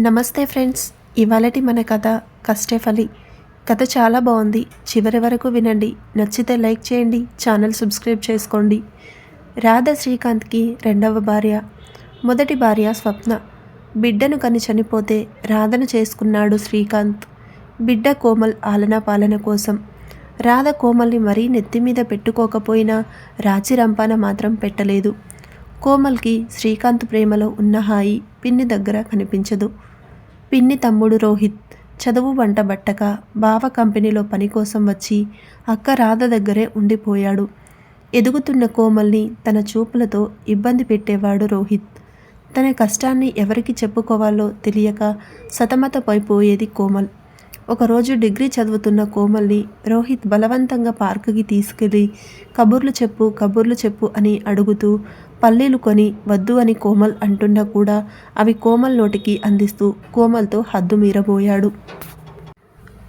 నమస్తే ఫ్రెండ్స్ ఇవాళటి మన కథ కష్టఫలి. కథ చాలా బాగుంది. చివరి వరకు వినండి. నచ్చితే లైక్ చేయండి. ఛానల్ సబ్స్క్రైబ్ చేసుకోండి. రాధ శ్రీకాంత్కి రెండవ భార్య. మొదటి భార్య స్వప్న. బిడ్డను కని చనిపోతే రాధను చేసుకున్నాడు శ్రీకాంత్. బిడ్డ కోమల్ ఆలనా పాలన కోసం. రాధ కోమల్ని మరీ నెత్తి మీద పెట్టుకోకపోయినా రాచి రంపాన మాత్రం పెట్టలేదు. కోమల్కి శ్రీకాంత్ ప్రేమలో ఉన్న హాయి పిన్ని దగ్గర కనిపించదు. పిన్ని తమ్ముడు రోహిత్ చదువు వంట బట్టక బావ కంపెనీలో పని కోసం వచ్చి అక్క రాధ దగ్గరే ఉండిపోయాడు. ఎదుగుతున్న కోమల్ని తన చూపులతో ఇబ్బంది పెట్టేవాడు రోహిత్. తన కష్టాన్ని ఎవరికి చెప్పుకోవాలో తెలియక సతమతపైపోయేది కోమల్. ఒకరోజు డిగ్రీ చదువుతున్న కోమల్ని రోహిత్ బలవంతంగా పార్కుకి తీసుకెళ్ళి కబుర్లు చెప్పు కబుర్లు చెప్పు అని అడుగుతూ పల్లీలు కొని వద్దు అని కోమల్ అంటున్నా కూడా అవి కోమల్ నోటికి అందిస్తూ కోమల్తో హద్దు మీరబోయాడు.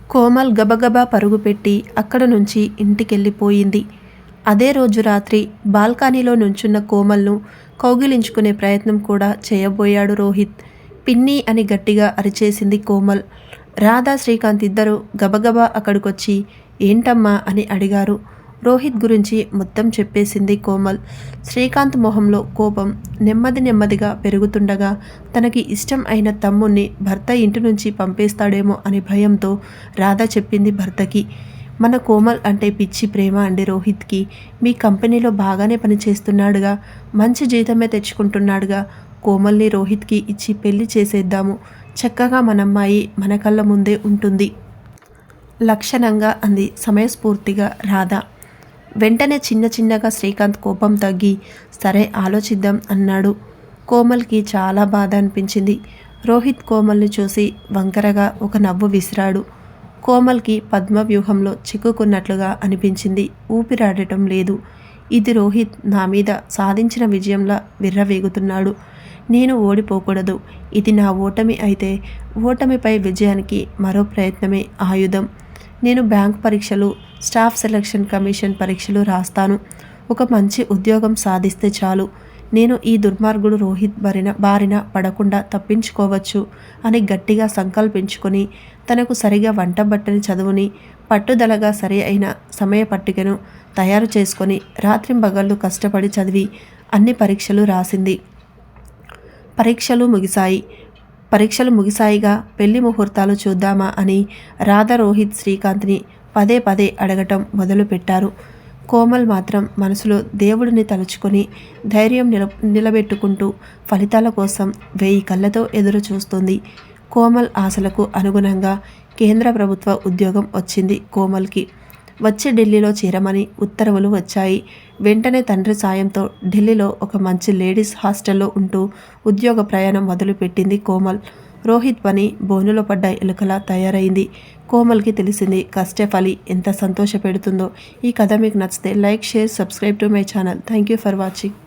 కోమల్ గబగబా పరుగుపెట్టి అక్కడ నుంచి ఇంటికెళ్ళిపోయింది. అదే రోజు రాత్రి బాల్కనీలో నుంచున్న కోమల్ను కౌగిలించుకునే ప్రయత్నం కూడా చేయబోయాడు రోహిత్. పిన్ని అని గట్టిగా అరిచేసింది కోమల్. రాధా శ్రీకాంత్ ఇద్దరు గబగబా అక్కడికొచ్చి ఏంటమ్మా? అని అడిగారు. రోహిత్ గురించి మొత్తం చెప్పేసింది కోమల్. శ్రీకాంత్ మొహంలో కోపం నెమ్మది నెమ్మదిగా పెరుగుతుండగా తనకి ఇష్టం అయిన తమ్ముణ్ణి భర్త ఇంటి నుంచి పంపేస్తాడేమో అని భయంతో రాధా చెప్పింది భర్తకి. మన కోమల్ అంటే పిచ్చి ప్రేమ అండి రోహిత్కి. మీ కంపెనీలో బాగానే పనిచేస్తున్నాడుగా. మంచి జీతమే తెచ్చుకుంటున్నాడుగా. కోమల్ని రోహిత్కి ఇచ్చి పెళ్ళి చేసేద్దాము. చక్కగా మనమ్మాయి మన కళ్ళ ముందే ఉంటుంది. లక్షణంగా అంది సమయస్ఫూర్తిగా రాధ. వెంటనే చిన్న చిన్నగా శ్రీకాంత్ కోపం తగ్గి సరే ఆలోచిద్దాం అన్నాడు. కోమల్కి చాలా బాధ అనిపించింది. రోహిత్ కోమల్ని చూసి వంకరగా ఒక నవ్వు విసిరాడు. కోమల్కి పద్మ వ్యూహంలో చిక్కుకున్నట్లుగా అనిపించింది. ఊపిరాడటం లేదు. ఇది రోహిత్ నా మీద సాధించిన విజయంలా విర్రవేగుతున్నాడు. నేను ఓడిపోకూడదు. ఇది నా ఓటమి అయితే ఓటమిపై విజయానికి మరో ప్రయత్నమే ఆయుధం. నేను బ్యాంక్ పరీక్షలు స్టాఫ్ సెలక్షన్ కమిషన్ పరీక్షలు రాస్తాను. ఒక మంచి ఉద్యోగం సాధిస్తే చాలు. నేను ఈ దుర్మార్గుడు రోహిత్ బారిన బారిన పడకుండా తప్పించుకోవచ్చు అని గట్టిగా సంకల్పించుకొని తనకు సరిగా వంట బట్టని చదువుని పట్టుదలగా సరి అయిన సమయ పట్టికను తయారు చేసుకొని రాత్రింబగళ్ళు కష్టపడి చదివి అన్ని పరీక్షలు రాసింది. పరీక్షలు ముగిశాయి. పరీక్షలు ముగిశాయిగా పెళ్ళి ముహూర్తాలు చూద్దామా అని రాధ రోహిత్ శ్రీకాంత్ని పదే పదే అడగటం మొదలుపెట్టారు. కోమల్ మాత్రం మనసులో దేవుడిని తలుచుకొని ధైర్యం నిల నిలబెట్టుకుంటూ ఫలితాల కోసం వెయ్యి కళ్ళతో ఎదురు చూస్తుంది. కోమల్ ఆశలకు అనుగుణంగా కేంద్ర ప్రభుత్వ ఉద్యోగం వచ్చింది కోమల్కి. వచ్చి ఢిల్లీలో చేరమని ఉత్తర్వులు వచ్చాయి. వెంటనే తండ్రి సాయంతో ఢిల్లీలో ఒక మంచి లేడీస్ హాస్టల్లో ఉంటూ ఉద్యోగ ప్రయాణం మొదలుపెట్టింది కోమల్. రోహిత్ పని బోనులో పడ్డ ఎలుకలా తయారైంది. కోమల్కి తెలిసింది కష్టఫలి ఎంత సంతోషపెడుతుందో. ఈ కథ మీకు నచ్చితే like share subscribe to my channel. Thank you for watching.